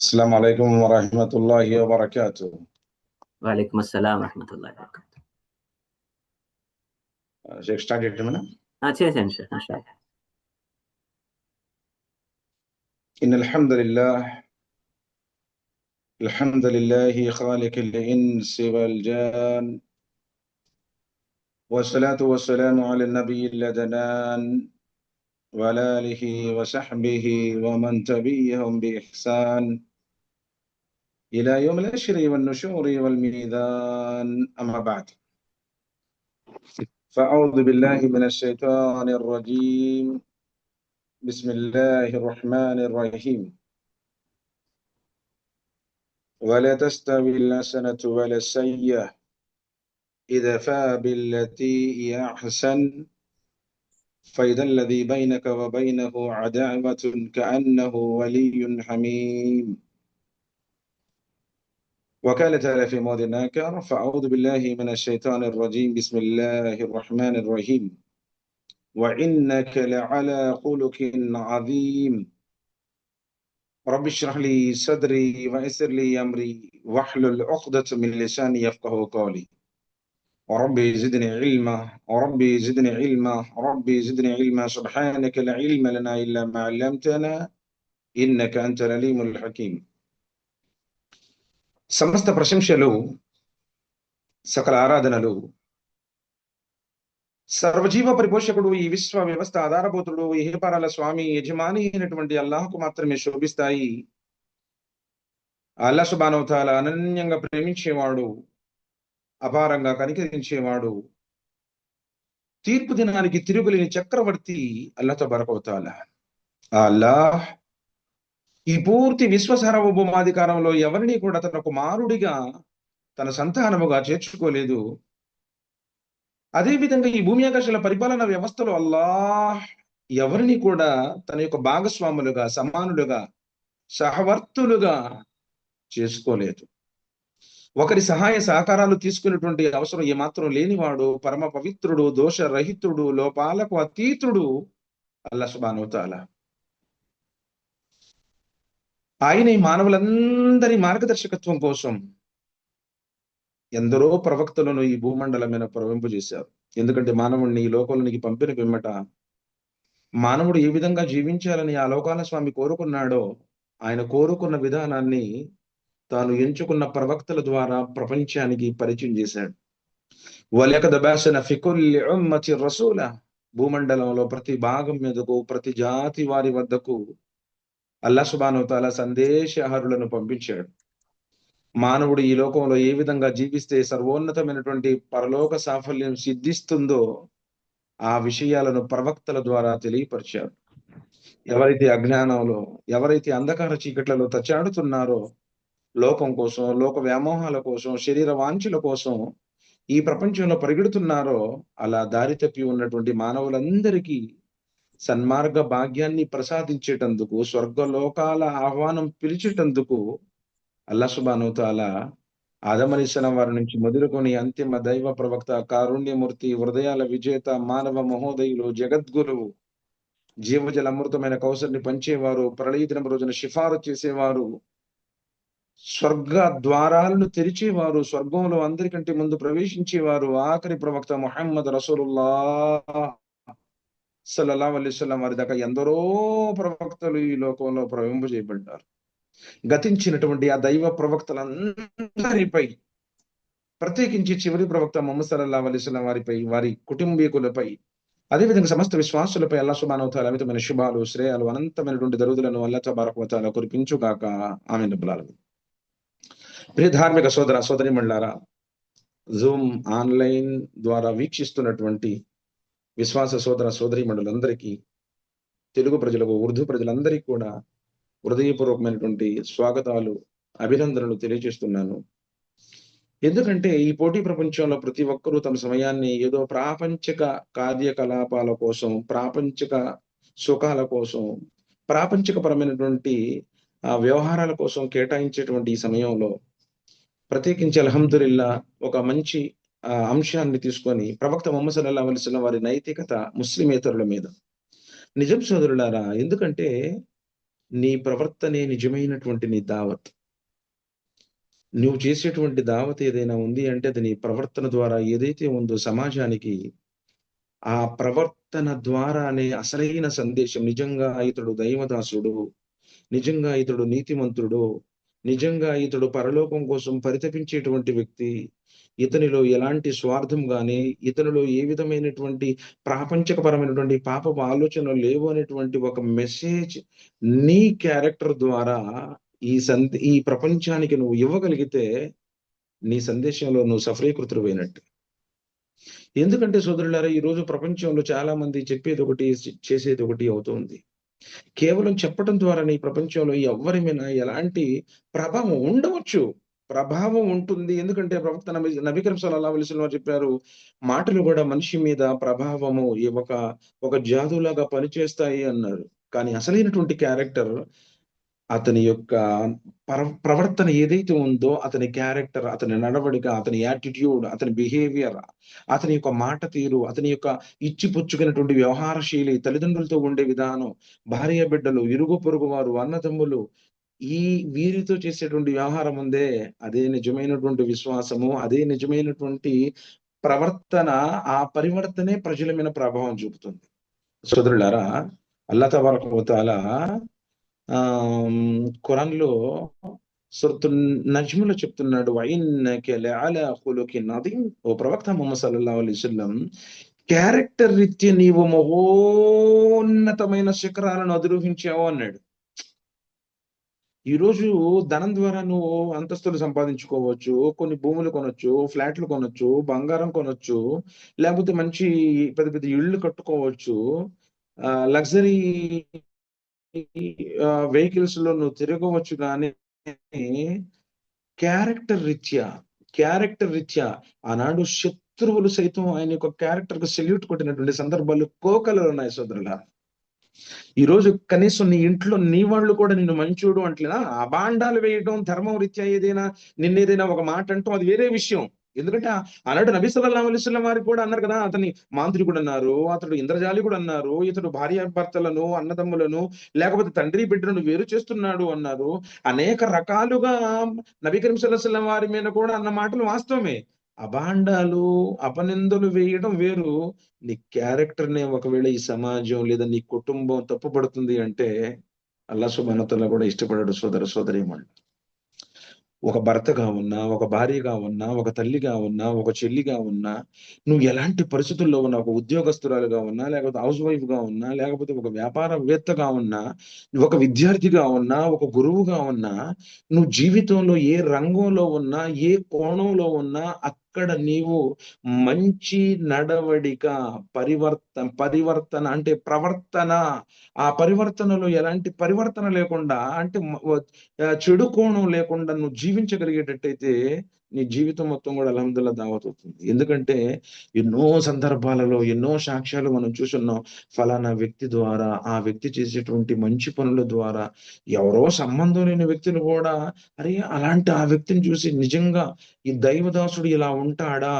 السلام عليكم ورحمة الله وبركاته. وعليكم السلام ورحمة الله وبركاته. آه، شيخ ستارت يكتمنا؟ آه إن شاء الله. إن الحمد لله الحمد لله خالق الإنس والجان والصلاة والسلام على النبي اللدنان وعلى آله وصحبه ومن تبعهم بإحسان إلى يوم الأشر والنشور والميزان. أما بعد فأعوذ بالله من الشيطان الرجيم. بسم الله الرحمن الرحيم. ولا تستوي الحسنة ولا السيئة ادفع بالتي هي أحسن. فإذا الذي بينك وبينه عداوة كأنه ولي حميم. وقال تعالى في موضع آخر فأعوذ بالله من الشيطان الرجيم. بسم الله الرحمن الرحيم. وإنك لعلى خلق عظيم. رب اشرح لي صدري ويسر لي أمري واحلل عقدة من لساني يفقه قولي. وربي زدني علما وربي زدني علما ربي زدني علما سبحانك لا علم لنا إلا ما علمتنا إنك أنت العليم الحكيم సమస్త ప్రశంసలు సకల ఆరాధనలు సర్వజీవ పరిపోషకుడు ఈ విశ్వ వ్యవస్థ ఆధారభూతుడు ఇహపరాల స్వామి యజమాని అయినటువంటి అల్లాహకు మాత్రమే శోభిస్తాయి అల్లా సుబానవతాల అనన్యంగా ప్రేమించేవాడు అపారంగా కనికరించేవాడు. తీర్పు దినానికి తిరుగులేని చక్రవర్తి అల్లతో బరకవుతాల అల్లాహ్ ఈ పూర్తి విశ్వ సార్వభౌమాధికారంలో ఎవరిని కూడా తన కుమారుడిగా తన సంతానముగా చేర్చుకోలేదు. అదేవిధంగా ఈ భూమి ఆకాశాల పరిపాలన వ్యవస్థలో అల్లాహ్ ఎవరిని కూడా తన యొక్క భాగస్వాములుగా సమానులుగా సహవర్తులుగా చేసుకోలేదు. ఒకరి సహాయ సహకారాలు తీసుకునేటువంటి అవసరం ఏమాత్రం లేనివాడు పరమ పవిత్రుడు దోషరహితుడు లోపాలకు అతీతుడు అల్లా సుబానవుతాల ఆయన ఈ మానవులందరి మార్గదర్శకత్వం కోసం ఎందరో ప్రవక్తలను ఈ భూమండలం మీద ప్రవహింపు చేశారు ఎందుకంటే మానవుడిని ఈ లోకంలోనికి పంపిన పిమ్మట మానవుడు ఏ విధంగా జీవించాలని ఆ లోకాల స్వామి కోరుకున్నాడో ఆయన కోరుకున్న విధానాన్ని తాను ఎంచుకున్న ప్రవక్తల ద్వారా ప్రపంచానికి పరిచయం చేశాడు. వలకద ఫికుల్లి రసూల. భూమండలంలో ప్రతి భాగం మీదకు ప్రతి జాతి వారి వద్దకు అల్లా సుబానుతాల సందేశహరులను పంపించాడు. మానవుడు ఈ లోకంలో ఏ విధంగా జీవిస్తే సర్వోన్నతమైనటువంటి పరలోక సాఫల్యం సిద్ధిస్తుందో ఆ విషయాలను ప్రవక్తల ద్వారా తెలియపరిచాడు. ఎవరైతే అజ్ఞానంలో ఎవరైతే అంధకార చీకట్లలో తచాడుతున్నారో లోకం కోసం లోక వ్యామోహాల కోసం శరీర వాంఛల కోసం ఈ ప్రపంచంలో పరిగెడుతున్నారో అలా దారి తప్పి ఉన్నటువంటి మానవులందరికీ సన్మార్గ భాగ్యాన్ని ప్రసాదించేటందుకు స్వర్గలోకాల ఆహ్వానం పిలిచేటందుకు అల్లా సుబానుతాల ఆదమనిసలం వారి నుంచి మొదలుకొని అంతిమ దైవ ప్రవక్త కారుణ్యమూర్తి హృదయాల విజేత మానవ మహోదయులు జగద్గురువు జీవజల అమృతమైన కౌసల్ని పంచేవారు ప్రళయ దినం రోజున షిఫారు చేసేవారు స్వర్గ ద్వారాలను తెరిచేవారు స్వర్గంలో అందరికంటే ముందు ప్రవేశించేవారు ఆఖరి ప్రవక్త మొహమ్మద్ రసూలుల్లా సల్లల్లా అల్లిస్లం వారి దాకా ఎందరో ప్రవక్తలు ఈ లోకంలో ప్రవింప చేయబడ్డారు. గతించినటువంటి ఆ దైవ ప్రవక్తలందరిపై ప్రత్యేకించి చివరి ప్రవక్త మొహమ్మద్ సల్లల్లా అల్లిస్లం వారిపై వారి కుటుంబీకులపై అదేవిధంగా సమస్త విశ్వాసులపై అల్లా సుబానవతాల అమితమైన శుభాలు శ్రేయాలు అనంతమైనటువంటి దరుదులను అల్లా తబారకవతాల కురిపించుగాక. ఆమె నిబ్బులాలు ప్రియ ధార్మిక సోదర సోదరి మండలారా జూమ్ ఆన్లైన్ ద్వారా వీక్షిస్తున్నటువంటి విశ్వాస సోదర సోదరి మండలందరికీ తెలుగు ప్రజలకు ఉర్దూ ప్రజలందరికీ కూడా హృదయపూర్వకమైనటువంటి స్వాగతాలు అభినందనలు తెలియజేస్తున్నాను. ఎందుకంటే ఈ పోటీ ప్రపంచంలో ప్రతి ఒక్కరూ తమ సమయాన్ని ఏదో ప్రాపంచిక కార్యకలాపాల కోసం ప్రాపంచిక సుఖాల కోసం ప్రాపంచికపరమైనటువంటి ఆ వ్యవహారాల కోసం కేటాయించేటువంటి ఈ సమయంలో ప్రత్యేకించి అల్హమ్దుల్లా ఒక మంచి అంశాన్ని తీసుకొని ప్రవక్త మొహమ్మద్ సల్లా అలిస్లం వారి నైతికత ముస్లిమేతరుల మీద. నిజం సోదరులారా ఎందుకంటే నీ ప్రవర్తనే నిజమైనటువంటి నీ దావత్. నువ్వు చేసేటువంటి దావత్ ఏదైనా ఉంది అంటే అది నీ ప్రవర్తన ద్వారా ఏదైతే ఉందో సమాజానికి ఆ ప్రవర్తన ద్వారానే అసలైన సందేశం. నిజంగా ఇతడు దైవదాసుడు నిజంగా ఇతడు నీతిమంతుడు నిజంగా ఇతడు పరలోకం కోసం పరితపించేటువంటి వ్యక్తి ఇతనిలో ఎలాంటి స్వార్థం గాని ఇతనిలో ఏ విధమైనటువంటి ప్రాపంచకపరమైనటువంటి పాప ఆలోచన లేవు అనేటువంటి ఒక మెసేజ్ నీ క్యారెక్టర్ ద్వారా ఈ సం ఈ ప్రపంచానికి నువ్వు ఇవ్వగలిగితే నీ సందేశంలో నువ్వు సఫలీకృతుడు ఎందుకంటే సోదరులారా ఈ రోజు ప్రపంచంలో చాలా మంది చెప్పేది ఒకటి చేసేది ఒకటి అవుతుంది కేవలం చెప్పడం ద్వారా నీ ప్రపంచంలో ఎవరి మీద ఎలాంటి ప్రభావం ఉండవచ్చు. ప్రభావం ఉంటుంది. ఎందుకంటే ప్రవక్త నబి నబికరం సల్లా వారు చెప్పారు మాటలు కూడా మనిషి మీద ప్రభావము ఒక ఒక జాదులాగా పనిచేస్తాయి అన్నారు. కానీ అసలైనటువంటి క్యారెక్టర్ అతని యొక్క ప్రవర్తన ఏదైతే ఉందో అతని క్యారెక్టర్ అతని నడవడిక అతని యాటిట్యూడ్ అతని బిహేవియర్ అతని యొక్క మాట తీరు అతని యొక్క ఇచ్చిపుచ్చుకున్నటువంటి వ్యవహారశీలి తల్లిదండ్రులతో ఉండే విధానం భార్య బిడ్డలు ఇరుగు పొరుగు వారు అన్నదమ్ములు ఈ వీరితో చేసేటువంటి వ్యవహారం ఉందే అదే నిజమైనటువంటి విశ్వాసము అదే నిజమైనటువంటి ప్రవర్తన ఆ పరివర్తనే ప్రజల మీద ప్రభావం చూపుతుంది. సోదరులారా వరకు తబారకవతాల ఆ ఖురాన్లో సురతు నజ్ములో చెప్తున్నాడు ఓ ప్రవక్త మొహమ్మద్ సల్లా అలీస్లం క్యారెక్టర్ రీత్యా నీవు మహోన్నతమైన శిఖరాలను అధిరోహించావు అన్నాడు. ఈరోజు ధనం ద్వారా నువ్వు అంతస్తులు సంపాదించుకోవచ్చు కొన్ని భూములు కొనొచ్చు ఫ్లాట్లు కొనొచ్చు బంగారం కొనొచ్చు లేకపోతే మంచి పెద్ద పెద్ద ఇళ్ళు కట్టుకోవచ్చు లగ్జరీ వెహికల్స్లో నువ్వు తిరగవచ్చు కానీ క్యారెక్టర్ రీత్యా క్యారెక్టర్ రీత్యా ఆనాడు శత్రువులు సైతం ఆయన యొక్క క్యారెక్టర్కు సెల్యూట్ కొట్టినటువంటి సందర్భాలు కోకలు ఉన్నాయి సోదరుల. ఈ రోజు కనీసం నీ ఇంట్లో నీ వాళ్ళు కూడా నిన్ను మంచోడు అంటలేనా అబాండాలు వేయడం ధర్మం రీత్యా ఏదైనా నిన్నేదైనా ఒక మాట అంటాం అది వేరే విషయం. ఎందుకంటే అలాంటి నబీ సల్లాహ్ అలిస్లం వారికి కూడా అన్నారు కదా అతని మాంత్రికుడు అన్నారు అతడు ఇంద్రజాలి కూడా అన్నారు ఇతడు భార్య భర్తలను అన్నదమ్ములను లేకపోతే తండ్రి బిడ్డలను వేరు చేస్తున్నాడు అన్నారు. అనేక రకాలుగా నబీ కరీం సల్లాహం వారి మీద కూడా అన్న మాటలు వాస్తవమే. అభాండాలు అపనిందలు వేయడం వేరు. నీ క్యారెక్టర్నే ఒకవేళ ఈ సమాజం లేదా నీ కుటుంబం తప్పుపడుతుంది అంటే అల్లా సుమనతల్లా కూడా ఇష్టపడాడు సోదర సోదరిమణి ఒక భర్తగా ఉన్నా ఒక భార్యగా ఉన్నా ఒక తల్లిగా ఉన్నా ఒక చెల్లిగా ఉన్నా నువ్వు ఎలాంటి పరిస్థితుల్లో ఉన్నా ఒక ఉద్యోగస్తురాలుగా ఉన్నా లేకపోతే హౌస్ వైఫ్గా ఉన్నా లేకపోతే ఒక వ్యాపారవేత్తగా ఉన్నా ఒక విద్యార్థిగా ఉన్నా ఒక గురువుగా ఉన్నా నువ్వు జీవితంలో ఏ రంగంలో ఉన్నా ఏ కోణంలో ఉన్నా అక్కడ నీవు మంచి నడవడిక పరివర్తన పరివర్తన అంటే ప్రవర్తన. ఆ పరివర్తనలో ఎలాంటి పరివర్తన లేకుండా అంటే చెడు కోణం లేకుండా నువ్వు జీవించగలిగేటట్టయితే నీ జీవితం మొత్తం కూడా అలహదుల్లా దావత్ అవుతుంది. ఎందుకంటే ఎన్నో సందర్భాలలో ఎన్నో సాక్ష్యాలు మనం చూసున్నాం. ఫలానా వ్యక్తి ద్వారా ఆ వ్యక్తి చేసేటువంటి మంచి పనుల ద్వారా ఎవరో సంబంధం లేని వ్యక్తిని కూడా అరే అలాంటి ఆ వ్యక్తిని చూసి నిజంగా ఈ దైవదాసుడు ఇలా ఉంటాడా?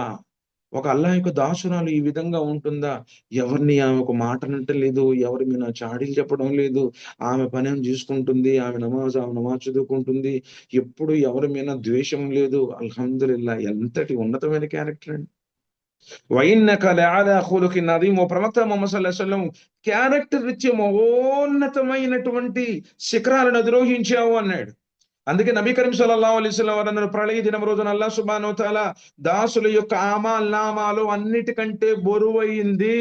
ఒక అల్లా యొక్క దాసురాలు ఈ విధంగా ఉంటుందా? ఎవరిని ఆమె ఒక మాట లేదు ఎవరి మీద చాడీలు చెప్పడం లేదు. ఆమె పని చూసుకుంటుంది ఆమె నమాజ్ ఆమె నమాజ్ చదువుకుంటుంది. ఎప్పుడు ఎవరి మీద ద్వేషం లేదు. అల్హమ్దుల్లా ఎంతటి ఉన్నతమైన క్యారెక్టర్ అండి. వైన్నక లాలా ఓ ప్రవక్త మొహమ్మద్ క్యారెక్టర్ ఇచ్చే మహోన్నతమైనటువంటి శిఖరాలను అధిరోహించావు అన్నాడు. అందుకే నబీ కరీం సల్లల్లా అలీస్లం వారు ప్రళయ దినం రోజున అల్లా సుబానోతాల దాసుల యొక్క ఆమాల్ నామాలు అన్నిటికంటే బరువైంది.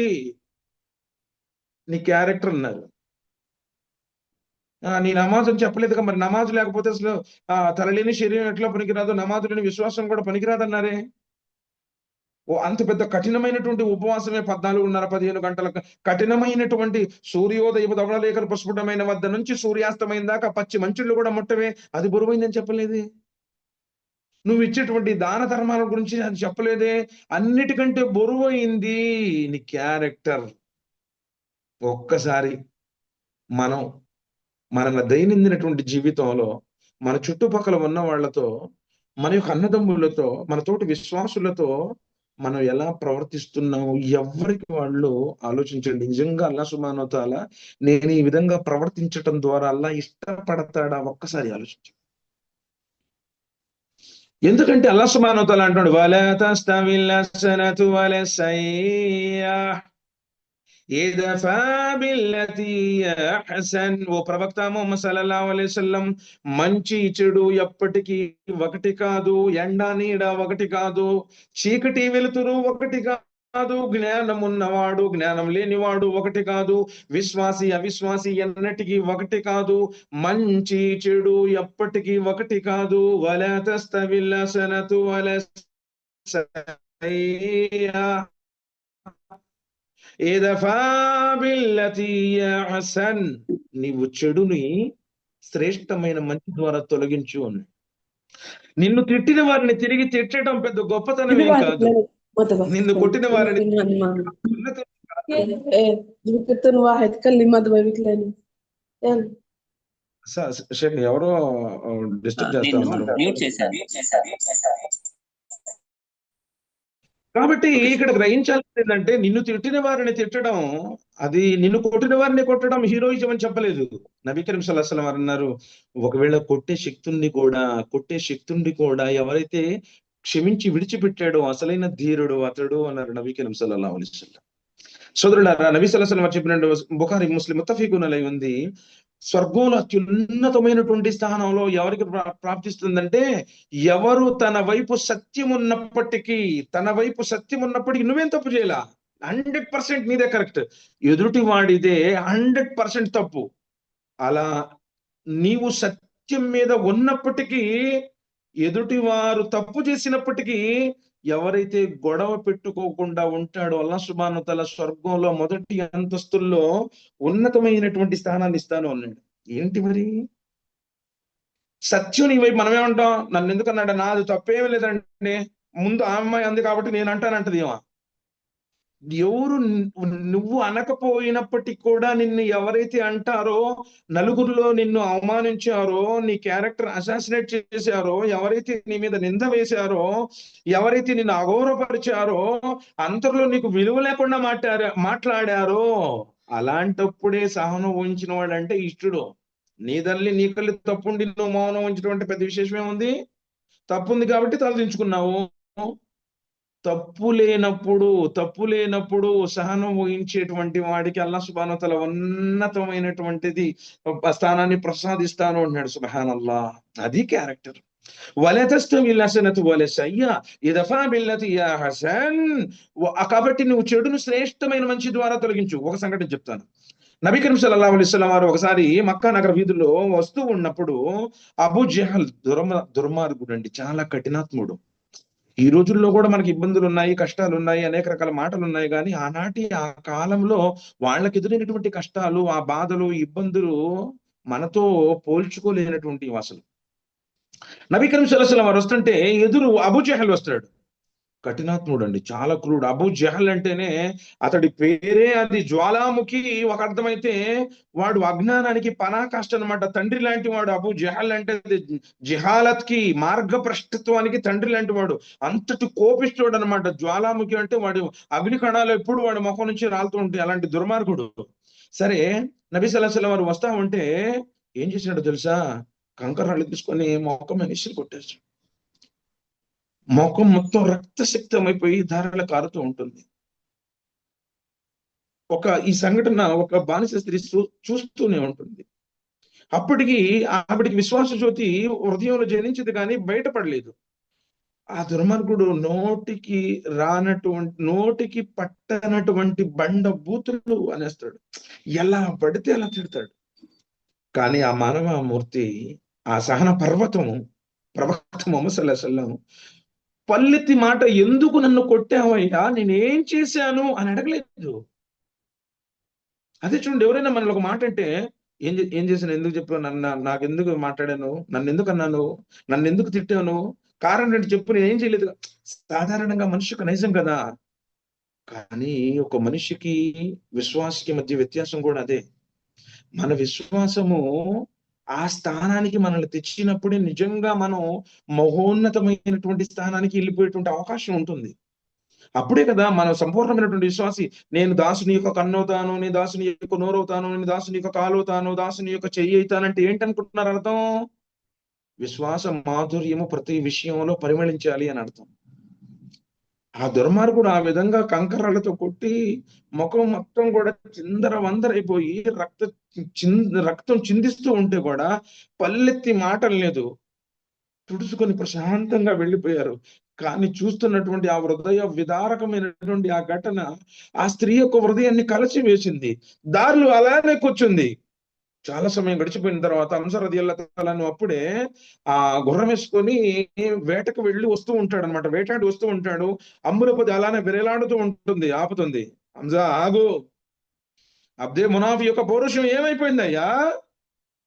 నీ క్యారెక్టర్ అన్నారు. నీ నమాజ్ అని చెప్పలేదు మరి నమాజ్ లేకపోతే అసలు ఆ తలలేని శరీరం ఎట్లా పనికిరాదు? నమాజు లేని విశ్వాసం కూడా పనికిరాదన్నారే. ఓ అంత పెద్ద కఠినమైనటువంటి ఉపవాసమే పద్నాలుగున్నర పదిహేను గంటల కఠినమైనటువంటి సూర్యోదయ దవడలేఖలు ప్రస్ఫుటమైన వద్ద నుంచి సూర్యాస్తమైన దాకా పచ్చి మంచుళ్ళు కూడా ముట్టవే. అది బరువైందని చెప్పలేదే. నువ్వు ఇచ్చేటువంటి దాన ధర్మాల గురించి అది చెప్పలేదే. అన్నిటికంటే బరువైంది నీ క్యారెక్టర్. ఒక్కసారి మనం మన దైనందినటువంటి జీవితంలో మన చుట్టుపక్కల ఉన్న వాళ్ళతో మన యొక్క అన్నదమ్ములతో మన తోటి విశ్వాసులతో మనం ఎలా ప్రవర్తిస్తున్నాము ఎవరికి వాళ్ళు ఆలోచించండి. నిజంగా అల్లా సుమానోతాల నేను ఈ విధంగా ప్రవర్తించటం ద్వారా అల్లా ఇష్టపడతాడా? ఒక్కసారి ఆలోచించండి. ఎందుకంటే అల్లా సుమానోతాల అంటాడు వాళ్ళ తస్తవిల్ హసనతు వల సయ్యః ఇదఫా బిల్లతి హసన్ ఓ ప్రవక్త మొహమ్మద్ సల్లల్లాహు అలైహి మంచి చెడు ఎప్పటికీ ఒకటి కాదు ఎండ నీడ ఒకటి కాదు చీకటి వెలుతురు ఒకటి కాదు జ్ఞానం ఉన్నవాడు జ్ఞానం లేనివాడు ఒకటి కాదు విశ్వాసి అవిశ్వాసి ఎన్నటికీ ఒకటి కాదు మంచి చెడు ఎప్పటికీ ఒకటి కాదు వల తస్తవిల్ హసనతు వల హసన్ నీవు చెడుని శ్రేష్టమైన మంచి ద్వారా తొలగించు అని. నిన్ను తిట్టిన వారిని తిరిగి తిట్టడం పెద్ద గొప్పతనమే కాదు. నిన్ను కొట్టిన వారిని ఎవరో డిస్టర్బ్ చేస్తాను కాబట్టి ఇక్కడ గ్రహించాల్సింది ఏంటంటే నిన్ను తిట్టిన వారిని తిట్టడం అది నిన్ను కొట్టిన వారిని కొట్టడం హీరోయిజం అని చెప్పలేదు. నబీ కరీం సల్లల్లాహు అలైహి వసల్లం వారు అన్నారు ఒకవేళ కొట్టే శక్తుణ్ణి కూడా కొట్టే శక్తుణ్ణి కూడా ఎవరైతే క్షమించి విడిచిపెట్టాడో అసలైన ధీరుడు అతడు అన్నారు నబీ కరీం సల్లల్లాహు అలైహి వసల్లం. సోదరులారా నబీ వసల్లం వారు చెప్పినట్టు బుఖారి ముస్లిం ముత్తఫీకున్ అలై ఉంది. స్వర్గంలో అత్యున్నతమైనటువంటి స్థానంలో ఎవరికి ప్రాప్తిస్తుందంటే ఎవరు తన వైపు సత్యం ఉన్నప్పటికీ తన వైపు సత్యం ఉన్నప్పటికీ నువ్వేం తప్పు చేయలా? హండ్రెడ్ పర్సెంట్ నీదే కరెక్ట్. ఎదుటి వాడిదే హండ్రెడ్ పర్సెంట్ తప్పు. అలా నీవు సత్యం మీద ఉన్నప్పటికీ ఎదుటి వారు తప్పు చేసినప్పటికీ ఎవరైతే గొడవ పెట్టుకోకుండా ఉంటాడో అల్లా సుబాను తల స్వర్గంలో మొదటి అంతస్తుల్లో ఉన్నతమైనటువంటి స్థానాన్ని ఇస్తాను అన్నాడు. ఏంటి మరి? సత్యం నీ వైపు మనమేమంటాం? నన్ను ఎందుకన్నాడు నాది తప్పేమీ లేదండి. ముందు ఆ అమ్మాయి అంది కాబట్టి నేను అంటానంటది ఏమా. ఎవరు నువ్వు అనకపోయినప్పటికీ కూడా నిన్ను ఎవరైతే అంటారో నలుగురిలో నిన్ను అవమానించారో నీ క్యారెక్టర్ అసాసినేట్ చేశారో ఎవరైతే నీ మీద నింద వేశారో ఎవరైతే నిన్ను అగౌరవపరిచారో అంతలో నీకు విలువ లేకుండా మాట్లాడ మాట్లాడారో అలాంటప్పుడే సహనం వహించిన వాడంటే ఇష్టడు. నీ తల్లి నీ కళ్ళు తప్పుండి నువ్వు మౌనం ఉంచడం అంటే పెద్ద విశేషం ఏముంది? తప్పుంది కాబట్టి తలదించుకున్నావు. తప్పు లేనప్పుడు తప్పు లేనప్పుడు సహనం వహించేటువంటి వాడికి అల్లా సుభానతల ఉన్నతమైనటువంటిది స్థానాన్ని ప్రసాదిస్తాను అన్నాడు సుబహాన్ అల్లా అది క్యారెక్టర్. వల తస్తవి లసనతు సయ్య ఇదఫా బిల్లతి యా హసన్. కాబట్టి నువ్వు చెడును శ్రేష్టమైన మంచి ద్వారా తొలగించు. ఒక సంఘటన చెప్తాను. నబీ కరీం సల్లల్లాహు వారు ఒకసారి మక్కా నగర వీధుల్లో వస్తూ ఉన్నప్పుడు అబు జహల్ దుర్మ దుర్మార్గుడు అండి చాలా కఠినాత్ముడు. ఈ రోజుల్లో కూడా మనకి ఇబ్బందులు ఉన్నాయి కష్టాలు ఉన్నాయి అనేక రకాల మాటలు ఉన్నాయి కానీ ఆనాటి ఆ కాలంలో వాళ్ళకి ఎదురైనటువంటి కష్టాలు ఆ బాధలు ఇబ్బందులు మనతో పోల్చుకోలేనటువంటి అసలు నబీ కరీం వారు వస్తుంటే ఎదురు అబుజహల్ వస్తాడు. కఠినాత్ముడు అండి చాలా క్రూడు అబు జహల్ అంటేనే అతడి పేరే అది జ్వాలాముఖి. ఒక అర్థమైతే వాడు అజ్ఞానానికి పరాకాష్ట అనమాట తండ్రి లాంటి వాడు అబు జహల్ అంటే జిహాలత్కి మార్గభ్రష్టత్వానికి తండ్రి లాంటి వాడు. అంతటి కోపిస్తుడు అనమాట జ్వాలాముఖి అంటే వాడు అగ్ని కణాలు ఎప్పుడు వాడి ముఖం నుంచి రాలుతూ ఉంటాయి. అలాంటి దుర్మార్గుడు. సరే నబీ సల్లాహం వారు వస్తా ఉంటే ఏం చేసినాడు తెలుసా? కంకరాళ్ళు తీసుకొని మొఖం మీద ఇసురు కొట్టేసి ముఖం మొత్తం రక్తశక్తమైపోయి ధారలు కారుతూ ఉంటుంది. ఒక ఈ సంఘటన ఒక బానిస స్త్రీ చూస్తూనే ఉంటుంది. అప్పటికి ఆవిడికి విశ్వాస జ్యోతి హృదయంలో జనించింది కానీ బయటపడలేదు. ఆ దుర్మార్గుడు నోటికి రానటువంటి నోటికి పట్టనటువంటి బండ బూతులు అనేస్తాడు. ఎలా పడితే అలా తిడతాడు. కానీ ఆ మానవ మూర్తి ఆ సహన పర్వతము ప్రవక్త మొహమ్మద్ సల్లాహు పల్లెత్తి మాట ఎందుకు నన్ను కొట్టావయ్యా? నేనేం చేశాను అని అడగలేదు. అదే చూడండి ఎవరైనా మనలో ఒక మాట అంటే ఏం ఏం చేశాను? ఎందుకు చెప్పావు? నన్ను నాకు ఎందుకు మాట్లాడాను? నన్ను ఎందుకు అన్నాను? నన్ను ఎందుకు తిట్టాను? కారణం ఏంటి చెప్పు నేను ఏం చేయలేదు. సాధారణంగా మనిషి ఒక నైజం కదా. కానీ ఒక మనిషికి విశ్వాసకి మధ్య వ్యత్యాసం కూడా అదే. మన విశ్వాసము ఆ స్థానానికి మనల్ని తెచ్చినప్పుడే నిజంగా మనం మహోన్నతమైనటువంటి స్థానానికి వెళ్ళిపోయేటువంటి అవకాశం ఉంటుంది. అప్పుడే కదా మనం సంపూర్ణమైనటువంటి విశ్వాసి నేను దాసుని యొక్క కన్నవుతాను నేను దాసుని యొక్క నోరవుతాను నేను దాసుని యొక్క కాలువుతాను దాసుని యొక్క చెయ్యి అవుతానంటే ఏంటనుకుంటున్నారు అర్థం? విశ్వాస మాధుర్యము ప్రతి విషయంలో పరిమళించాలి అని అర్థం. ఆ దుర్మార్గుడు ఆ విధంగా కంకర్రలతో కొట్టి ముఖం మొత్తం కూడా చిందర వందరైపోయి రక్త రక్తం చిందిస్తూ ఉంటే కూడా పల్లెత్తి మాటలు లేదు. తుడుచుకొని ప్రశాంతంగా వెళ్ళిపోయారు. కానీ చూస్తున్నటువంటి ఆ హృదయ విదారకమైనటువంటి ఆ ఘటన ఆ స్త్రీ యొక్క హృదయాన్ని కలచి వేసింది దారులు అలానే కూర్చుంది. చాలా సమయం గడిచిపోయిన తర్వాత అంసరది తాలను అప్పుడే ఆ గుర్రం వేసుకొని వేటకు వెళ్ళి వస్తూ ఉంటాడు అనమాట వేటాడి వస్తూ ఉంటాడు. అమ్ములపది అలానే విరేలాడుతూ ఉంటుంది ఆపుతుంది. హంజా ఆగు. అబ్దే మునాఫీ యొక్క పౌరుషం ఏమైపోయిందయ్యా?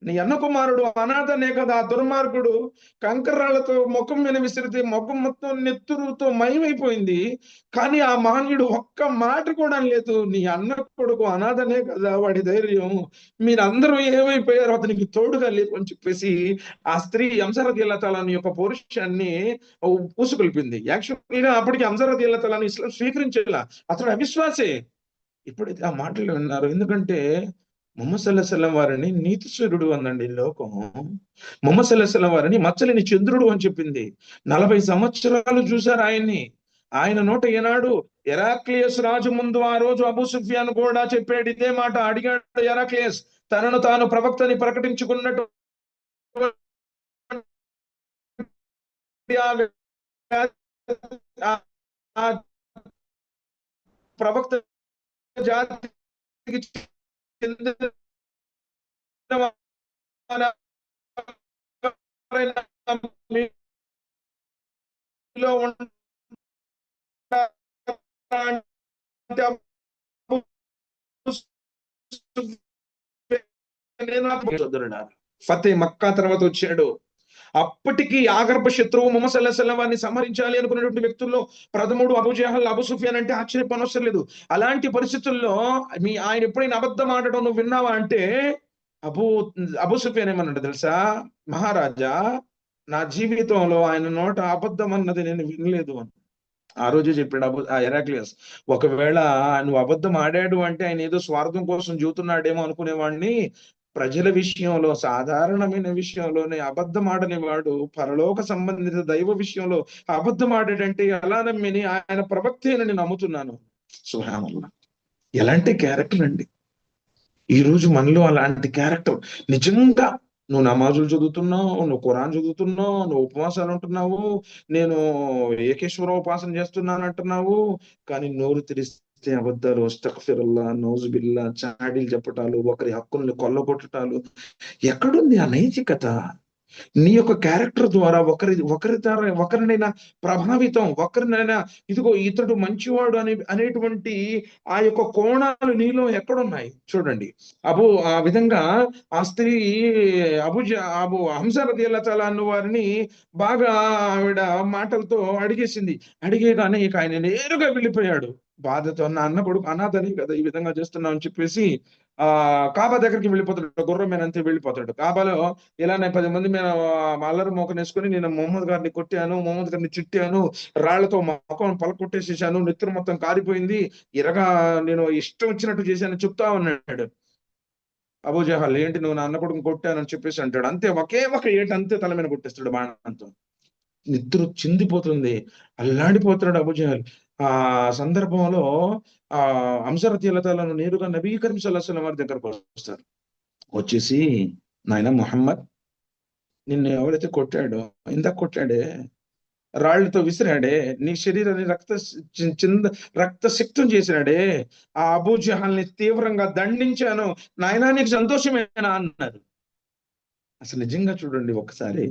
నీ అన్న కుమారుడు అనాథనే కదా దుర్మార్గుడు. కంకర్రాళ్ళతో ముఖం మీద విసిరితే ముఖం మొత్తం నెత్తురుతో మయమైపోయింది. కానీ ఆ మహనీయుడు ఒక్క మాట కూడా లేదు నీ అన్న కొడుకు అనాథనే కదా వాడి ధైర్యం. మీరందరూ ఏమైపోయారు అతనికి తోడుగా లేదు అని చెప్పేసి ఆ స్త్రీ అంసరది తలాని యొక్క పౌరుషాన్ని పూసుకొల్పింది యాక్చువల్గా అప్పటికి అంసరది తలాని ఇస్లాం స్వీకరించేలా. అతడు అవిశ్వాసే. ఇప్పుడైతే ఆ మాటలు విన్నారు. ఎందుకంటే ముహమ్మద్ వారిని నీతి సూర్యుడు అందండి లోకం. ముహమ్మద్ వారిని మచ్చలేని చంద్రుడు అని చెప్పింది. నలభై సంవత్సరాలు చూశారు ఆయన్ని. ఆయన నోట ఏనాడు ఎరాక్లియస్ రాజు ముందు ఆ రోజు అబూ సుఫియాన్ కూడా చెప్పాడు ఇదే మాట. అడిగాడు ఎరాక్లియస్ తనను తాను ప్రవక్తని ప్రకటించుకున్నట్టు ప్రవక్త జాతికి మీలో ఫతే మక్కా తర్వాత వచ్చాడు అప్పటికి ఆగర్భ శత్రువు ముహమ్మద్ వారిని సంహరించాలి అనుకున్నటువంటి వ్యక్తుల్లో ప్రథముడు అబు అబుసుఫియాన్ అబు అంటే ఆశ్చర్యపనవసరం లేదు అలాంటి పరిస్థితుల్లో మీ ఆయన ఎప్పుడైనా అబద్ధం ఆడటం నువ్వు విన్నావా అంటే అబు అబుసుఫియాన్ ఏమన్నాడు తెలుసా? మహారాజా నా జీవితంలో ఆయన నోట అబద్ధం అన్నది నేను వినలేదు అని. ఆ రోజే చెప్పాడు అబు ఆ ఎరాక్లియస్ ఒకవేళ నువ్వు అబద్ధం ఆడాడు అంటే ఆయన ఏదో స్వార్థం కోసం చూతున్నాడేమో అనుకునేవాడిని ప్రజల విషయంలో సాధారణమైన విషయంలోనే అబద్ధం ఆడని వాడు పరలోక సంబంధిత దైవ విషయంలో అబద్ధం ఆడాడంటే ఎలా నమ్మిని? ఆయన ప్రవక్తేనని నేను నమ్ముతున్నాను. సుహామల్లా ఎలాంటి క్యారెక్టర్ అండి? ఈ రోజు మనలో అలాంటి క్యారెక్టర్ నిజంగా నువ్వు నమాజులు చదువుతున్నావు నువ్వు ఖురాన్ చదువుతున్నావు నువ్వు ఉపవాసాలు అంటున్నావు నేను ఏకేశ్వర ఉపాసన చేస్తున్నాను అంటున్నావు కానీ నోరు తెరిస్తే అబద్ధాలు అస్తఫిరల్లా నోజు బిల్లా చాడీలు చెప్పటాలు ఒకరి హక్కుల్ని కొల్లగొట్టటాలు. ఎక్కడుంది ఆ నైతికత? నీ యొక్క క్యారెక్టర్ ద్వారా ఒకరి ఒకరి ద్వారా ఒకరినైనా ప్రభావితం ఒకరినైనా ఇదిగో ఇతడు మంచివాడు అనే అనేటువంటి ఆ యొక్క కోణాలు నీలో ఎక్కడున్నాయి? చూడండి. అబు ఆ విధంగా ఆ స్త్రీ అబుజ అబు హంసరది చాలా అన్న వారిని బాగా ఆవిడ మాటలతో అడిగేసింది. అడిగేగానే ఇక ఆయన నేరుగా వెళ్ళిపోయాడు. బాధతో నా అన్న కొడుకు అనాథని కదా ఈ విధంగా చేస్తున్నావు అని చెప్పేసి ఆ కాబా దగ్గరికి వెళ్ళిపోతాడు గుర్రం మీద అంతే వెళ్ళిపోతాడు. కాబాలో ఇలానే పది మంది మీద అల్లరి మోకనేసుకుని నేను మొహమ్మద్ గారిని కొట్టాను మొహమ్మద్ గారిని చుట్టాను రాళ్ళతో మొఖం పలకొట్టేసేసాను నెత్తురు మొత్తం కారిపోయింది ఇరగా నేను ఇష్టం వచ్చినట్టు చేశాను చెప్తా ఉన్నాడు. అబూజహల్ ఏంటి నువ్వు నా అన్న కొడుకు కొట్టానని చెప్పేసి అంటాడు. అంతే ఒకే ఒక ఏట అంతే తల మీద కొట్టేస్తాడు బాణంతో. నిద్ర చిందిపోతుంది అల్లాడిపోతున్నాడు అబుజహల్. ఆ సందర్భంలో ఆ అంశరతీలతలను నేరుగా నబీ కరీం సల్లాహం వారి దగ్గరకు వస్తారు. వచ్చేసి నాయన మొహమ్మద్ నిన్ను ఎవరైతే కొట్టాడో ఇందాక కొట్టాడే రాళ్ళతో విసిరాడే నీ శరీరాన్ని రక్త చింద రక్త శక్తం చేసినాడే ఆ అబూజహాల్ని తీవ్రంగా దండించాను నాయనా నీకు సంతోషమేనా? అన్నారు. అసలు నిజంగా చూడండి ఒకసారి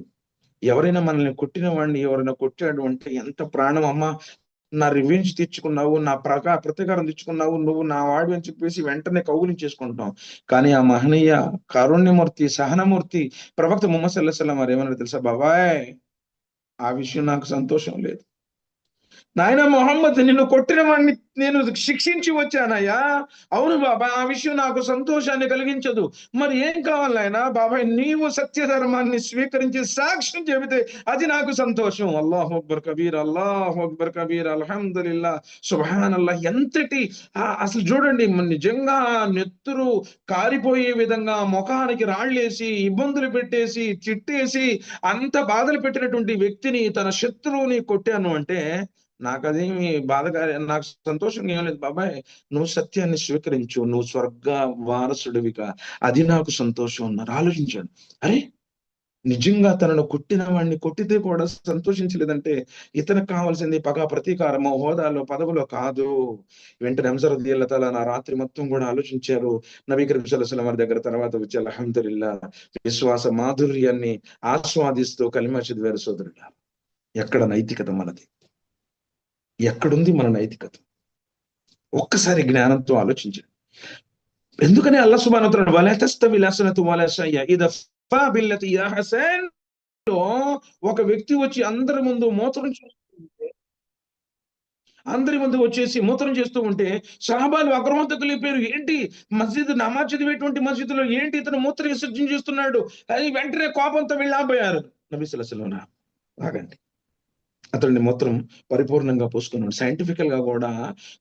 ఎవరైనా మనల్ని కొట్టిన వాడిని ఎవరైనా కొట్టాడు అంటే ఎంత ప్రాణం అమ్మ నా రివెంజ్ తెచ్చుకున్నావు నా ప్రకా ప్రతీకారం తెచ్చుకున్నావు నువ్వు నా వాడు అని చెప్పేసి వెంటనే కౌగులించేసుకుంటాం కానీ ఆ మహనీయ కారుణ్యమూర్తి సహనమూర్తి ప్రవక్త ముహమ్మద్ సల్లాహం వారు ఏమన్నారు తెలుసా? బాబాయ్ ఆ విషయం నాకు సంతోషం లేదు. నాయన మొహమ్మద్ నిన్ను కొట్టిన వాడిని నేను శిక్షించి వచ్చానయ్యా. అవును బాబా ఆ విషయం నాకు సంతోషాన్ని కలిగించదు. మరి ఏం కావాలి ఆయన బాబాయ్ నీవు సత్య ధర్మాన్ని స్వీకరించి సాక్ష్యం చెబితే అది నాకు సంతోషం. అల్లాహ్ అక్బర్ కబీర్ అల్లాహ్ అక్బర్ కబీర్ అల్హమ్దుల్లా సుభాన్ అల్లా ఎంతటి ఆ అసలు చూడండి నిజంగా నెత్తురు కారిపోయే విధంగా ముఖానికి రాళ్ళేసి ఇబ్బందులు పెట్టేసి చిట్టేసి అంత బాధలు పెట్టినటువంటి వ్యక్తిని తన శత్రువుని కొట్టాను అంటే నాకు మీ బాధగా నాకు సంతోషంగా ఏం లేదు. బాబాయ్ నువ్వు సత్యాన్ని స్వీకరించు. నువ్వు స్వర్గ వారసుడివిగా అది నాకు సంతోషం ఉన్నారు ఆలోచించాడు. అరే నిజంగా తనను కొట్టిన వాడిని కొట్టితే కూడా సంతోషించలేదంటే ఇతనికి కావాల్సింది పగ ప్రతీకారము హోదాలో పదవులో కాదు. వెంటనే అంసరదీల తల నా రాత్రి మొత్తం కూడా ఆలోచించారు. నబీ వారి దగ్గర తర్వాత వచ్చి అల్హమ్దుల్లా విశ్వాస మాధుర్యాన్ని ఆస్వాదిస్తూ కలిమ చదివారు సోదరుల ఎక్కడ నైతికత మనది? ఎక్కడుంది మన నైతికత? ఒక్కసారి జ్ఞానంతో ఆలోచించండి. ఎందుకని అల్లా సుబానతుడు వలా బిల్లతి యా హసన్. ఒక వ్యక్తి వచ్చి అందరి ముందు మూత్రం చేస్తుంటే అందరి ముందు వచ్చేసి మూత్రం చేస్తూ ఉంటే సహాబాలు అగ్రహంతకు లేపారు ఏంటి? మస్జిద్ నమాజ్ చదివేటువంటి మస్జిద్లో ఏంటి ఇతను మూత్ర విసర్జన చేస్తున్నాడు? అది వెంటనే కోపంతో వెళ్ళాపోయారు. నబీ బాగండి అతడిని మూత్రం పరిపూర్ణంగా పోసుకున్నాడు. సైంటిఫికల్గా కూడా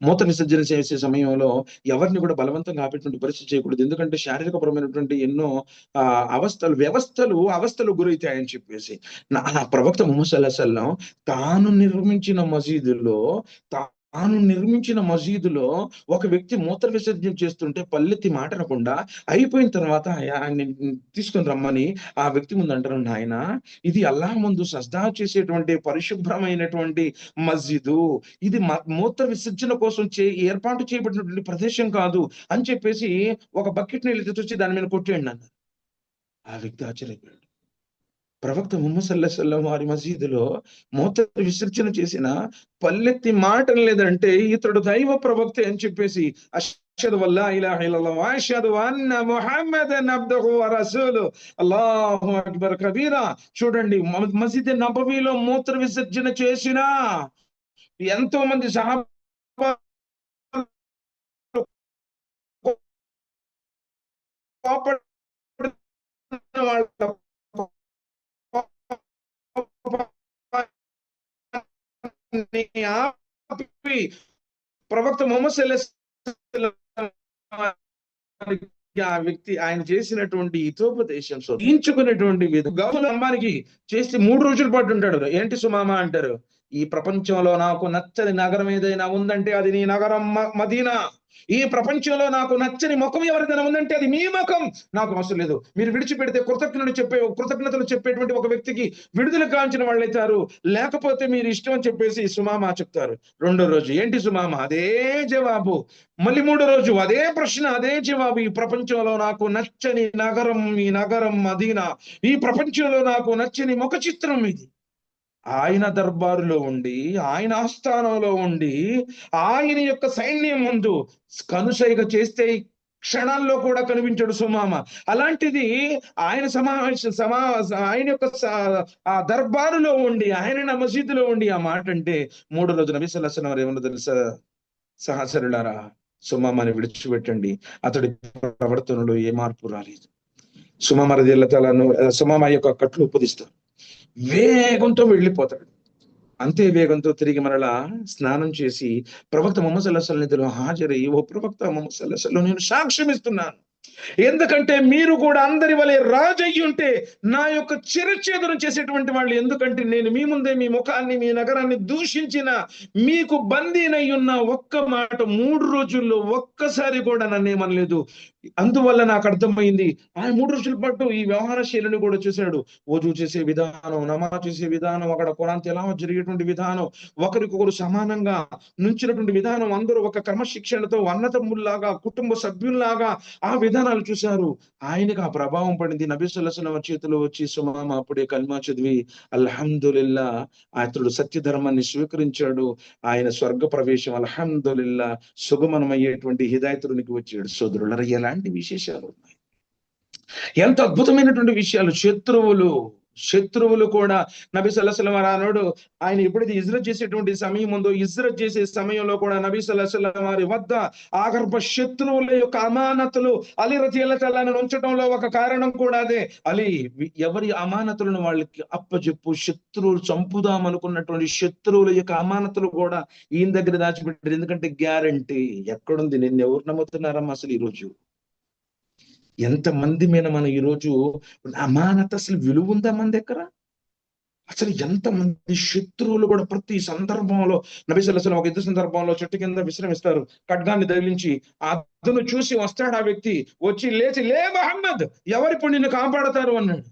మూత్ర విసర్జన చేసే సమయంలో ఎవరిని కూడా బలవంతంగా ఆపేటువంటి పరిస్థితి చేయకూడదు. ఎందుకంటే శారీరకపరమైనటువంటి ఎన్నో అవస్థలు వ్యవస్థలు అవస్థలు గురవుతాయని చెప్పేసి. నా ప్రవక్త ముహమ్మద్ సల్లాం తాను నిర్మించిన మసీదులో తా తాను నిర్మించిన మసీదులో ఒక వ్యక్తి మూత్ర విసర్జన చేస్తుంటే పల్లెత్తి మాటనకుండా అయిపోయిన తర్వాత ఆయన తీసుకుని రమ్మని ఆ వ్యక్తి ముందు అంటారు నాయన ఇది అల్లాహ్ ముందు సజ్దా చేసేటువంటి పరిశుభ్రమైనటువంటి మస్జిదు ఇది మ- మూత్ర విసర్జన కోసం చే ఏర్పాటు చేయబడినటువంటి ప్రదేశం కాదు అని చెప్పేసి ఒక బకెట్ నీళ్ళు తెచ్చి దాని మీద కొట్టేయండి అన్నారు. ఆ వ్యక్తి ఆశ్చర్యపోయాడు. ప్రవక్త ముహమ్మద్ వారి మసీదులో మూత్ర విసర్జన చేసిన పల్లెత్తి మాట లేదంటే ఇతడు దైవ ప్రవక్త అని చెప్పేసి అషదు వల్ల ఇలా ఇల్లల్లాహ్ వ అష్హదు అన్న ముహమ్మదన్ రసూలు అల్లాహు అక్బర్ కబీరా. చూడండి మసీద్ నబవీలో మూత్ర విసర్జన చేసిన ఎంతో మంది సహాబా వాళ్ళ ఆపి ప్రవక్త మొహమ్మద్ ఆ వ్యక్తి ఆయన చేసినటువంటి హితోపదేశం తీయించుకునేటువంటి గౌరవ అమ్మానికి చేసి మూడు రోజుల పాటు ఉంటాడు ఏంటి సుమామ అంటారు? ఈ ప్రపంచంలో నాకు నచ్చని నగరం ఏదైనా ఉందంటే అది నీ నగరం మదీనా. ఈ ప్రపంచంలో నాకు నచ్చని ముఖం ఎవరిదైనా ఉందంటే అది మీ ముఖం. నాకు అవసరం లేదు. మీరు విడిచిపెడితే కృతజ్ఞతలు చెప్పే కృతజ్ఞతలు చెప్పేటువంటి ఒక వ్యక్తికి విడుదల కాంచిన వాళ్ళు అవుతారు. లేకపోతే మీరు ఇష్టం అని చెప్పేసి సుమామా చెప్తారు. రెండో రోజు ఏంటి సుమామా? అదే జవాబు. మళ్ళీ మూడో రోజు అదే ప్రశ్న అదే జవాబు. ఈ ప్రపంచంలో నాకు నచ్చని నగరం ఈ నగరం మదీనా. ఈ ప్రపంచంలో నాకు నచ్చని ముఖ చిత్రం ఇది. ఆయన దర్బారులో ఉండి ఆయన ఆస్థానంలో ఉండి ఆయన యొక్క సైన్యం ముందు కనుసైగ చేస్తే క్షణాల్లో కూడా కనిపించాడు సుమామ. అలాంటిది ఆయన సమావేశ సమా ఆయన యొక్క ఆ దర్బారులో ఉండి ఆయన మసీదులో ఉండి ఆ మాట అంటే మూడు రోజు నబీ సల్లాహం వారు ఏమన్నా తెలుసా? సహచరులారా సుమామాని విడిచిపెట్టండి. అతడి ప్రవర్తనలో ఏ మార్పు రాలేదు. సుమామ రదియల్ల తలను సుమామ యొక్క కట్లు ఉపదిస్తారు వేగంతో వెళ్ళిపోతాడు. అంతే వేగంతో తిరిగి మరలా స్నానం చేసి ప్రవక్త మొహమ్మద్ సల్లాహ్ నిధిలో హాజరయ్యి ఓ ప్రవక్త మొహమ్మద్ నేను సాక్ష్యం ఇస్తున్నాను. ఎందుకంటే మీరు కూడా అందరి వలె రాజయ్యి ఉంటే నా యొక్క చిరచేదనం చేసేటువంటి వాళ్ళు ఎందుకంటే నేను మీ ముందే మీ ముఖాన్ని మీ నగరాన్ని దూషించిన మీకు బందీనై ఉన్న ఒక్క మాట మూడు రోజుల్లో ఒక్కసారి కూడా నన్ను ఏమనలేదు. అందువల్ల నాకు అర్థమైంది. ఆ మూడు రోజుల పాటు ఈ వ్యవహార శైలిని కూడా చూశాడు. ఓజు చేసే విధానం నమాజ్ చేసే విధానం అక్కడ కురాన్ ఎలా జరిగేటువంటి విధానం ఒకరికొకరు సమానంగా నుంచినటువంటి విధానం అందరూ ఒక క్రమశిక్షణతో అన్నతమ్ముల్లాగా కుటుంబ సభ్యుల్లాగా ఆ విధానాలు చూశారు. ఆయనకు ఆ ప్రభావం పడింది. నబీ చేతిలో వచ్చి సుమామ అప్పుడే కల్మా చదివి అల్హమ్దులిల్లా అతడు సత్యధర్మాన్ని స్వీకరించాడు. ఆయన స్వర్గ ప్రవేశం అల్హందుల్లా సుగమనమయ్యేటువంటి హిదాయతునికి వచ్చాడు. సోదరుల ఎలాంటి విశేషాలు ఉన్నాయి? ఎంత అద్భుతమైనటువంటి విషయాలు. శత్రువులు శత్రువులు కూడా నబీ సల్లల్లాహు అన్నాడు ఆయన ఎప్పుడైతే ఇజ్రత్ చేసేటువంటి సమయం ఉందో ఇజ్రత్ చేసే సమయంలో కూడా నబీ సల్లల్లాహు వారి వద్ద ఆగర్భ శత్రువుల యొక్క అమానతులు అలీ రజీలను ఉంచడంలో ఒక కారణం కూడా అదే. అలీ ఎవరి అమానతులను వాళ్ళకి అప్పచెప్పు శత్రువులు చంపుదాం అనుకున్నటువంటి శత్రువుల యొక్క అమానతులు కూడా ఈయన దగ్గర దాచిపెట్టారు. ఎందుకంటే గ్యారంటీ ఎక్కడుంది? నిన్ను ఎవరు నమ్ముతున్నారమ్మా అసలు ఈ రోజు? మంది మీద మనం ఈరోజు అమానత అసలు విలువ ఉందా మన దగ్గర? అసలు ఎంత మంది శత్రువులు కూడా ప్రతి సందర్భంలో నబిసల్లాహం ఒక యుద్ధ సందర్భంలో చెట్టు కింద విశ్రమిస్తారు. ఖడ్గాన్ని తగిలించి అతను చూసి వస్తాడు ఆ వ్యక్తి? వచ్చి లేచి లే మహమ్మద్ ఎవరిప్పుడు నిన్ను కాపాడతారు? అన్నాడు.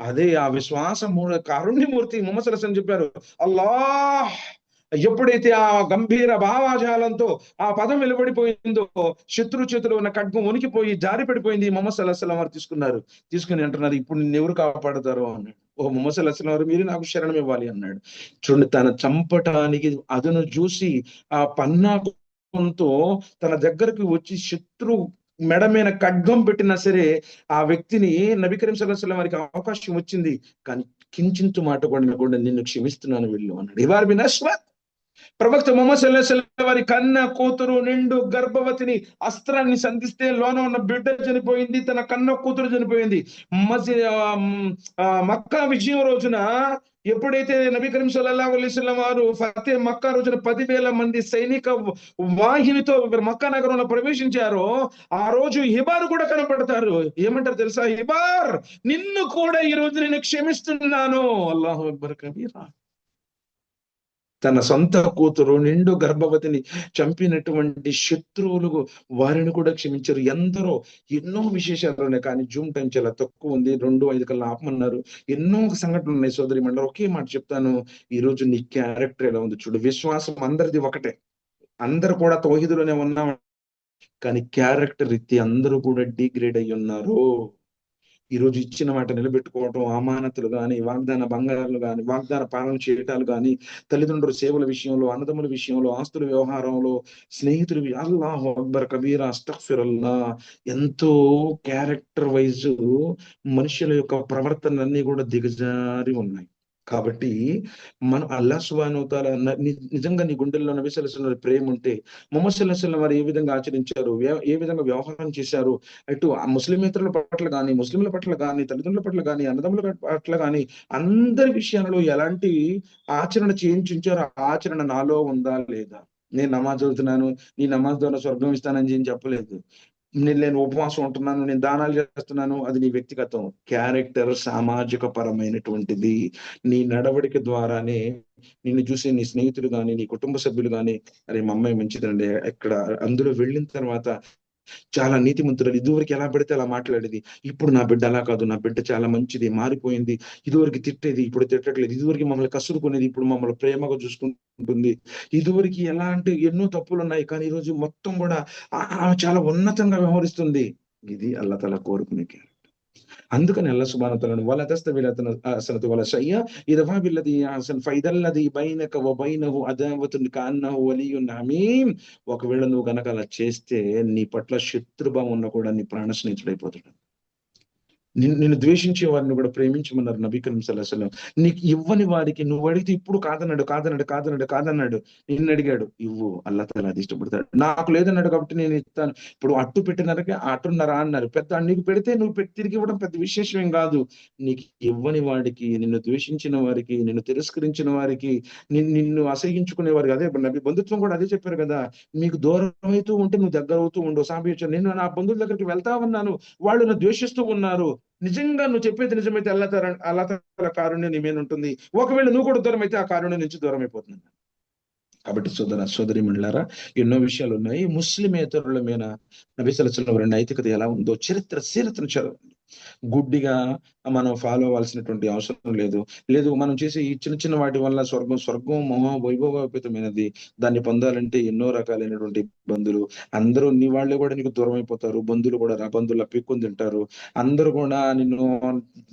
అదే ఆ విశ్వాసము కారుణ్యమూర్తి ముహమ్మద్ అని చెప్పారు. అల్లాహ్ ఎప్పుడైతే ఆ గంభీర భావాజాలంతో ఆ పదం వెలువడిపోయిందో శత్రు చేతిలో ఉన్న ఖడ్గం ఉనికిపోయి జారి పడిపోయింది మొహమ్మద్ సల్లాహం వారు తీసుకున్నారు. తీసుకుని అంటున్నారు ఇప్పుడు నిన్ను ఎవరు కాపాడతారు? అన్నాడు. ఓ మొహమ్మద్ సల్లాహం వారు మీరు నాకు శరణం ఇవ్వాలి అన్నాడు. చూడండి తన చంపటానికి అదను చూసి ఆ పన్నాకంతో తన దగ్గరకు వచ్చి శత్రు మెడ మీద ఖడ్గం పెట్టినా సరే ఆ వ్యక్తిని నబీ సల్లాహం వారికి అవకాశం వచ్చింది. కానీ కించింతు మాట కూడా నిన్ను క్షమిస్తున్నాను వీళ్ళు అన్నాడు. ఇవార్ బిన్ ప్రవక్త మొహమ్మద్ సల్లాహం వారి కన్న కూతురు నిండు గర్భవతిని అస్త్రాన్ని సంధిస్తే లోన ఉన్న బిడ్డ చనిపోయింది తన కన్న కూతురు చనిపోయింది. మసి మక్కా విజయం రోజున ఎప్పుడైతే నబీ కరీం సల్లల్లాహు వారు ఫతే మక్కా రోజున పదివేల మంది సైనిక వాహినితో మక్కా నగరంలో ప్రవేశించారో ఆ రోజు హిబార్ కూడా కనపడతారు. ఏమంటారు తెలుసా? హిబార్ నిన్ను కూడా ఈ రోజు నేను క్షమిస్తున్నాను. అల్లాహు అక్బర్ కబీరా. తన సొంత కూతురు నిండు గర్భవతిని చంపినటువంటి శత్రువులు వారిని కూడా క్షమించారు. ఎందరో ఎన్నో విశేషాలు ఉన్నాయి. కానీ జూమ్ టైం చాలా తక్కువ ఉంది. రెండు ఐదు కల్లా ఆపమన్నారు. ఎన్నో సంఘటనలు ఉన్నాయి సోదరి మండలం. ఒకే మాట చెప్తాను. ఈ రోజు నీ క్యారెక్టర్ ఎలా ఉంది చూడు. విశ్వాసం అందరిది ఒకటే. అందరు కూడా తోహిదులోనే ఉన్నాం. కానీ క్యారెక్టర్ రీతి అందరూ కూడా డిగ్రేడ్ అయి ఉన్నారు ఈ రోజు ఇచ్చిన మాట నిలబెట్టుకోవటం అమానతులు కానీ వాగ్దాన బంగారాలు గాని వాగ్దాన పాలన చేయటాలు కానీ తల్లిదండ్రుల సేవల విషయంలో అన్నదమ్ముల విషయంలో ఆస్తుల వ్యవహారంలో స్నేహితులు అల్లాహ్ అక్బర్ కబీర్ అస్తగ్ఫిరుల్లా. ఎంతో క్యారెక్టర్ వైజ్ మనుషుల యొక్క ప్రవర్తనలన్నీ కూడా దిగజారి ఉన్నాయి. కాబట్టి మనం అల్లా సుబానుతాల నిజంగా నీ గుండెల్లో నబీ సల్లల్లాహు ప్రేమ ఉంటే మొహమ్మద్ సల్లల్లాహు వారు ఏ విధంగా ఆచరించారు ఏ- విధంగా వ్యవహారం చేశారు అటు ముస్లిమేతరుల పట్ల కానీ ముస్లింల పట్ల కానీ తల్లిదండ్రుల పట్ల కానీ అన్నదమ్ముల పట్ల కానీ అందరి విషయాలలో ఎలాంటి ఆచరణ చేయించారో ఆ ఆచరణ నాలో ఉందా లేదా? నేను నమాజ్ చదువుతున్నాను నీ నమాజ్ ద్వారా స్వర్గం ఇస్తానని చెప్పలేదు. నేను నేను ఉపవాసం ఉంటున్నాను నేను దానాలు చేస్తున్నాను అది నీ వ్యక్తిగతం. క్యారెక్టర్ సామాజిక పరమైనటువంటిది నీ నడవడిక ద్వారానే నిన్ను చూసి నీ స్నేహితులు కానీ నీ కుటుంబ సభ్యులు కానీ అరే మా అమ్మాయి మంచిదండి ఎక్కడ? అందులో వెళ్ళిన తర్వాత చాలా నీతిమంతురాలు ఇదివరకు ఎలా పడితే అలా మాట్లాడేది. ఇప్పుడు నా బిడ్డ అలా కాదు. నా బిడ్డ చాలా మంచిది. మారిపోయింది. ఇదివరకు తిట్టేది. ఇప్పుడు తిట్టట్లేదు. ఇదివరకు మమ్మల్ని కసురుకునేది. ఇప్పుడు మమ్మల్ని ప్రేమగా చూసుకుంటుంది. ఇదివరకు ఎలా అంటే ఎన్నో తప్పులు ఉన్నాయి. కానీ ఈ రోజు మొత్తం కూడా ఆమె చాలా ఉన్నతంగా వ్యవహరిస్తుంది. ఇది అల్లతల కోరుకునే అందుకని అల్లా సుబానతలను వల తస్తవిలతన అసనతు వాళ్ళ షయ్య ఇదవా బిల్లది అసలు ఫైదల్లది బైనక వ బైనహు అదావతున్ కాన్నహు వలియున్ హమీం ఒకవేళ నువ్వు గనక అలా చేస్తే నీ పట్ల శత్రుభావం ఉన్న కూడా నీ ప్రాణ స్నేహితుడైపోతాడు. నిన్ను ద్వేషించే వారిని కూడా ప్రేమించమన్నారు నబీ కరీం నీకు ఇవ్వని వారికి నువ్వు అడిగితే ఇప్పుడు కాదన్నాడు కాదన్నాడు కాదన్నాడు కాదన్నాడు. నిన్ను అడిగాడు ఇవ్వు అల్లా తల అది ఇష్టపడతాడు. నాకు లేదన్నాడు కాబట్టి నేను ఇస్తాను. ఇప్పుడు అట్టు పెట్టినారకి అటున్నారా అన్నారు. పెద్ద నీకు పెడితే నువ్వు పెట్టి తిరిగి ఇవ్వడం పెద్ద విశేషమేం కాదు. నీకు ఇవ్వని వాడికి నిన్ను ద్వేషించిన వారికి నిన్ను తిరస్కరించిన వారికి నిన్ను నిన్ను అసహించుకునే వారికి అదే. నబీ బంధుత్వం కూడా అదే చెప్పారు కదా. మీకు దూరం అవుతూ ఉంటే నువ్వు దగ్గర అవుతూ ఉండవు సాంబించాను నేను నా బంధువుల దగ్గరికి వెళ్తా ఉన్నాను వాళ్ళు నన్ను ద్వేషిస్తూ ఉన్నారు. నిజంగా నువ్వు చెప్పేది నిజమైతే అల్లా తర అల్లా తల కారుణ్యం నీ మీద ఉంటుంది. ఒకవేళ నువ్వు కూడా దూరం అయితే ఆ కారుణ్యం నుంచి దూరం అయిపోతుంది. కాబట్టి సోదర సోదరి మండలారా ఎన్నో విషయాలు ఉన్నాయి. ముస్లిమేతరుల మీద నబీ సలసలం నైతికత ఎలా ఉందో చరిత్ర శీలతను చదవండి. గుడ్డిగా మనం ఫాలో అవ్వాల్సినటువంటి అవసరం లేదు. లేదు మనం చేసే ఈ చిన్న చిన్న వాటి వల్ల స్వర్గం స్వర్గం మహా వైభవోపేతమైనది. దాన్ని పొందాలంటే ఎన్నో రకాలైనటువంటి బంధువులు. అందరూ నీ వాళ్ళే కూడా నీకు దూరం అయిపోతారు. బంధువులు కూడా రా బంధువుల పీక్కుని తింటారు. అందరూ కూడా నిన్ను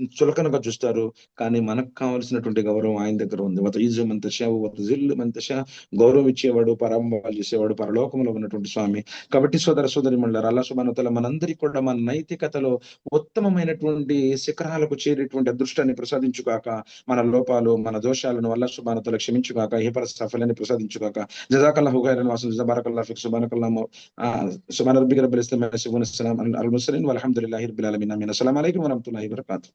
చులకనగా చూస్తారు. కానీ మనకు కావాల్సినటువంటి గౌరవం ఆయన దగ్గర ఉంది. ఒక ఈజు మంతషా ఒక జిల్లు గౌరవం ఇచ్చేవాడు పరాంబాలు చేసేవాడు పరలోకంలో ఉన్నటువంటి స్వామి. కాబట్టి సోదర సోదరి మండలారు అలా సుమానతల మనందరికీ కూడా మన నైతికతలో ఉత్తమ ఉత్తమమైనటువంటి శిఖరాలకు చేరేటువంటి అదృష్టాన్ని ప్రసాదించుగాక మన లోపాలు మన దోషాలను వల్ల శుభానతలు క్షమించుగాక హేపర సఫలాన్ని ప్రసాదించుగాక జజాకల్లా హుగైరన్ వాసు జబారకల్లా ఫిక్ సుబానకల్లా సుబాన రబ్బిక రబ్బిల్ ఇస్లాం అల్ ముస్లిం వల్హమ్దులిల్లాహి రబ్బిల్ అలమిన్ అమీన్ అస్సలాము అలైకుం వరహ్మతుల్లాహి వరకాతు